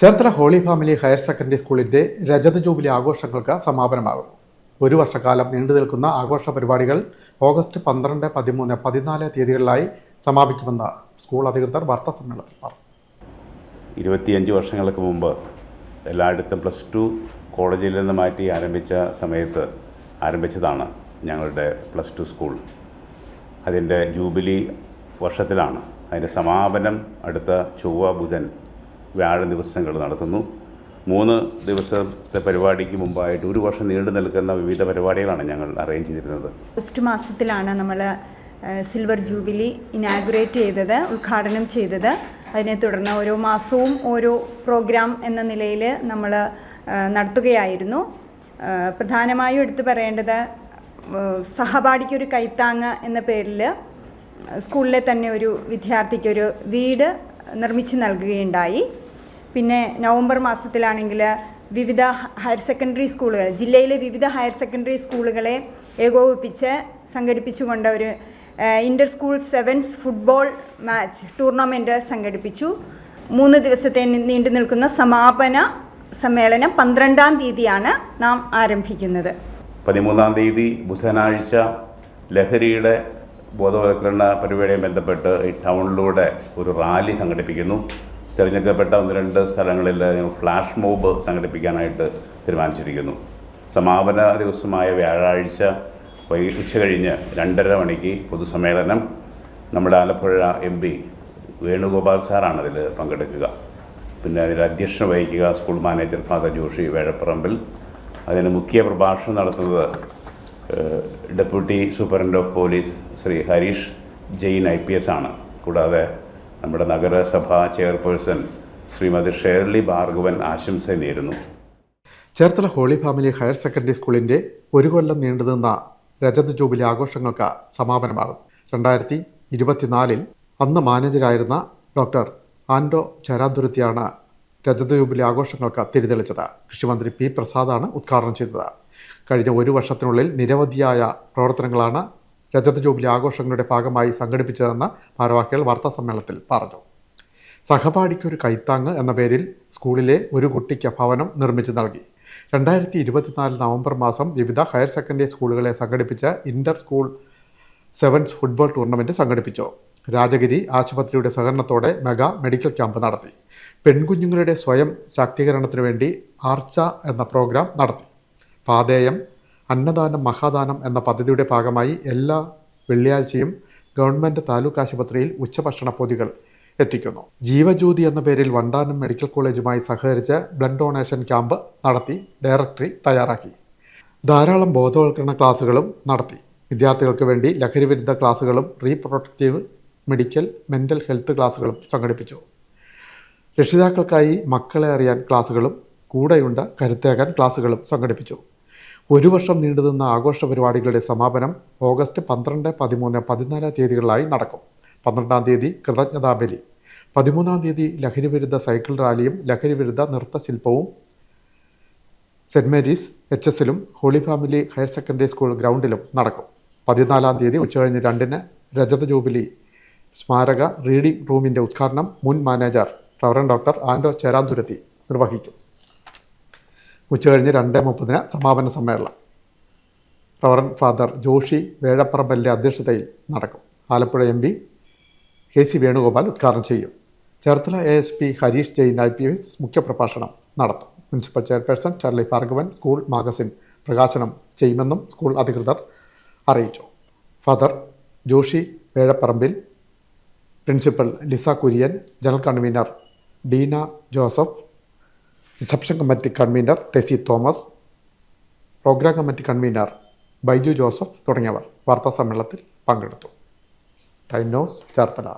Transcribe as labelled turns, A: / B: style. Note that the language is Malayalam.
A: Cherthala holy family higher secondary സ്കൂളിന്റെ രജത ജൂബിലി ആഘോഷങ്ങൾക്ക് സമാപനമാകും. ഒരു വർഷക്കാലം നീണ്ടു നിൽക്കുന്ന ആഘോഷ പരിപാടികൾ ഓഗസ്റ്റ് പന്ത്രണ്ട് പതിമൂന്ന് പതിനാല് തീയതികളിലായി സമാപിക്കുമെന്ന് സ്കൂൾ അധികൃതർ വാർത്താ സമ്മേളനത്തിൽ പറഞ്ഞു.
B: ഇരുപത്തിയഞ്ച് വർഷങ്ങൾക്ക് മുമ്പ് എല്ലായിടത്തും പ്ലസ് ടു കോളേജിൽ നിന്ന് മാറ്റി ആരംഭിച്ച സമയത്ത് ആരംഭിച്ചതാണ് ഞങ്ങളുടെ പ്ലസ് ടു സ്കൂൾ. അതിന്റെ ജൂബിലി വർഷത്തിലാണ്. അതിന്റെ സമാപനം അടുത്ത ചൊവ്വ ബുധൻ വ്യാഴ ദിവസങ്ങൾ നടത്തുന്നു. മൂന്ന് ദിവസത്തെ പരിപാടിക്ക് മുമ്പായിട്ട് ഒരു വർഷം നീണ്ടു നിൽക്കുന്ന വിവിധ പരിപാടികളാണ് ഞങ്ങൾ അറേഞ്ച് ചെയ്തിരുന്നത്.
C: ഓഗസ്റ്റ് മാസത്തിലാണ് നമ്മൾ സിൽവർ ജൂബിലി ഇനാഗുറേറ്റ് ചെയ്തത് ഉദ്ഘാടനം ചെയ്തത്. അതിനെ തുടർന്ന് ഓരോ മാസവും ഓരോ പ്രോഗ്രാം എന്ന നിലയിൽ നമ്മൾ നടത്തുകയായിരുന്നു. പ്രധാനമായും എടുത്തു പറയേണ്ടത് സഹപാഠിക്കൊരു കൈത്താങ്ങ് എന്ന പേരിൽ സ്കൂളിലെ തന്നെ ഒരു വിദ്യാർത്ഥിക്കൊരു വീട് നിർമ്മിച്ചു നൽകുകയുണ്ടായി. പിന്നെ നവംബർ മാസത്തിലാണെങ്കിൽ വിവിധ ഹയർ സെക്കൻഡറി സ്കൂളുകൾ ജില്ലയിലെ വിവിധ ഹയർ സെക്കൻഡറി സ്കൂളുകളെ ഏകോപിപ്പിച്ച് സംഘടിപ്പിച്ചുകൊണ്ട് ഒരു inter school sevens football match tournament സംഘടിപ്പിച്ചു. മൂന്ന് ദിവസത്തെ നീണ്ടു നിൽക്കുന്ന സമാപന സമ്മേളനം പന്ത്രണ്ടാം തീയതിയാണ് നാം ആരംഭിക്കുന്നത്.
B: പതിമൂന്നാം തീയതി ബുധനാഴ്ച ലഹരിയുടെ ബോധവൽക്കരണ പരിപാടിയുമായി ബന്ധപ്പെട്ട് ഈ ടൗണിലൂടെ ഒരു റാലി സംഘടിപ്പിക്കുന്നു. തിരഞ്ഞെടുക്കപ്പെട്ട ഒന്ന് രണ്ട് സ്ഥലങ്ങളിൽ ഫ്ലാഷ് മോബ് സംഘടിപ്പിക്കാനായിട്ട് തീരുമാനിച്ചിരിക്കുന്നു. സമാപന ദിവസമായ വ്യാഴാഴ്ച വൈ ഉച്ച കഴിഞ്ഞ് രണ്ടര മണിക്ക് പൊതുസമ്മേളനം. നമ്മുടെ ആലപ്പുഴ എം പി വേണുഗോപാൽ സാറാണ് അതിൽ പങ്കെടുക്കുക. പിന്നെ അതിൽ അധ്യക്ഷ വഹിക്കുക school manager father Joshi Vezhaparambil. അതിന് മുഖ്യ പ്രഭാഷണം നടത്തുന്നത് deputy superintendent of police Shri Harish Jain I P S ആണ്. കൂടാതെ നമ്മുടെ നഗരസഭാ ചെയർപേഴ്സൺ ശ്രീമതി ഷേർലി ഭാർഗവൻ ആശംസ നേരുന്നു.
A: Cherthala holy family higher secondary സ്കൂളിന്റെ ഒരു കൊല്ലം നീണ്ടുനിന്ന രജത ജൂബിലി ആഘോഷങ്ങൾക്ക് സമാപനമാകും. രണ്ടായിരത്തി ഇരുപത്തിനാലിൽ അന്ന് മാനേജരായിരുന്ന ഡോക്ടർ ആൻഡോ ചരാതുരുത്തിയാണ് രജത ജൂബിലി ആഘോഷങ്ങൾക്ക് തിരിതെളിച്ചത്. കൃഷിമന്ത്രി പി പ്രസാദാണ് ഉദ്ഘാടനം ചെയ്തത്. കഴിഞ്ഞ ഒരു വർഷത്തിനുള്ളിൽ നിരവധിയായ പ്രവർത്തനങ്ങളാണ് രജത ജൂബിലി ആഘോഷങ്ങളുടെ ഭാഗമായി സംഘടിപ്പിച്ചതെന്ന് ഭാരവാഹികൾ വാർത്താ സമ്മേളനത്തിൽ പറഞ്ഞു. സഹപാഠിക്കൊരു കൈത്താങ്ങ് എന്ന പേരിൽ സ്കൂളിലെ ഒരു കുട്ടിക്ക് ഭവനം നിർമ്മിച്ചു നൽകി. രണ്ടായിരത്തി ഇരുപത്തിനാല് നവംബർ മാസം വിവിധ ഹയർ സെക്കൻഡറി സ്കൂളുകളെ സംഘടിപ്പിച്ച inter school sevens football tournament സംഘടിപ്പിച്ചു. രാജഗിരി ആശുപത്രിയുടെ സഹകരണത്തോടെ മെഗാ മെഡിക്കൽ ക്യാമ്പ് നടത്തി. പെൺകുഞ്ഞുങ്ങളുടെ സ്വയം ശാക്തീകരണത്തിനു വേണ്ടി ആർച്ച എന്ന പ്രോഗ്രാം നടത്തി. പാതേയം അന്നദാനം മഹാദാനം എന്ന പദ്ധതിയുടെ ഭാഗമായി എല്ലാ വെള്ളിയാഴ്ചയും ഗവൺമെന്റ് താലൂക്ക് ആശുപത്രിയിൽ ഉച്ചഭക്ഷണ പൊതികൾ എത്തിക്കുന്നു. ജീവജ്യോതി എന്ന പേരിൽ വണ്ടാനം മെഡിക്കൽ കോളേജുമായി സഹകരിച്ച് ബ്ലഡ് ഡൊണേഷൻ ക്യാമ്പ് നടത്തി ഡയറക്ടറി തയ്യാറാക്കി. ധാരാളം ബോധവൽക്കരണ ക്ലാസുകളും നടത്തി. വിദ്യാർത്ഥികൾക്ക് വേണ്ടി ലഹരിവിരുദ്ധ ക്ലാസുകളും റീപ്രൊഡക്റ്റീവ് മെഡിക്കൽ മെന്റൽ ഹെൽത്ത് ക്ലാസുകളും സംഘടിപ്പിച്ചു. രക്ഷിതാക്കൾക്കായി മക്കളെ അറിയാൻ ക്ലാസുകളും കൂടെയുണ്ട് കരുത്തേകാൻ ക്ലാസുകളും സംഘടിപ്പിച്ചു. ഒരു വർഷം നീണ്ടുനിന്ന ആഘോഷ പരിപാടികളുടെ സമാപനം ഓഗസ്റ്റ് പന്ത്രണ്ട് പതിമൂന്ന് പതിനാല് തീയതികളിലായി നടക്കും. പന്ത്രണ്ടാം തീയതി കൃതജ്ഞതാ ബലി. പതിമൂന്നാം തീയതി ലഹരിവിരുദ്ധ സൈക്കിൾ റാലിയും ലഹരിവിരുദ്ധ നൃത്തശില്പവും saint Mary's H എസിലും holy family higher secondary school ഗ്രൗണ്ടിലും നടക്കും. പതിനാലാം തീയതി ഉച്ചകഴിഞ്ഞ് രണ്ടിന് രജത ജൂബിലി സ്മാരക റീഡിംഗ് റൂമിന്റെ ഉദ്ഘാടനം മുൻ manager reverend doctor Anto Cheranthuruthy നിർവഹിക്കും. ഉച്ചകഴിഞ്ഞ് രണ്ട് മുപ്പതിന് സമാപന സമ്മേളനം. റവറൻ ഫാദർ ജോഷി വേഴപ്പറമ്പലിന്റെ അധ്യക്ഷതയിൽ നടക്കും. Alappuzha M P K C Venugopal ഉദ്ഘാടനം ചെയ്യും. Cherthala A S P Harish Jain I P S മുഖ്യപ്രഭാഷണം നടത്തും. Municipal chairperson Charlie Bhargavan school magazine പ്രകാശനം ചെയ്യുമെന്നും സ്കൂൾ അധികൃതർ അറിയിച്ചു. Father Joshi Vezhaparambil principal Lisa Kurian general convener Deena Joseph reception committee convener Tessy Thomas programme committee convener Baiju Joseph തുടങ്ങിയവർ വാർത്താ സമ്മേളനത്തിൽ പങ്കെടുത്തു. Time news Cherthala.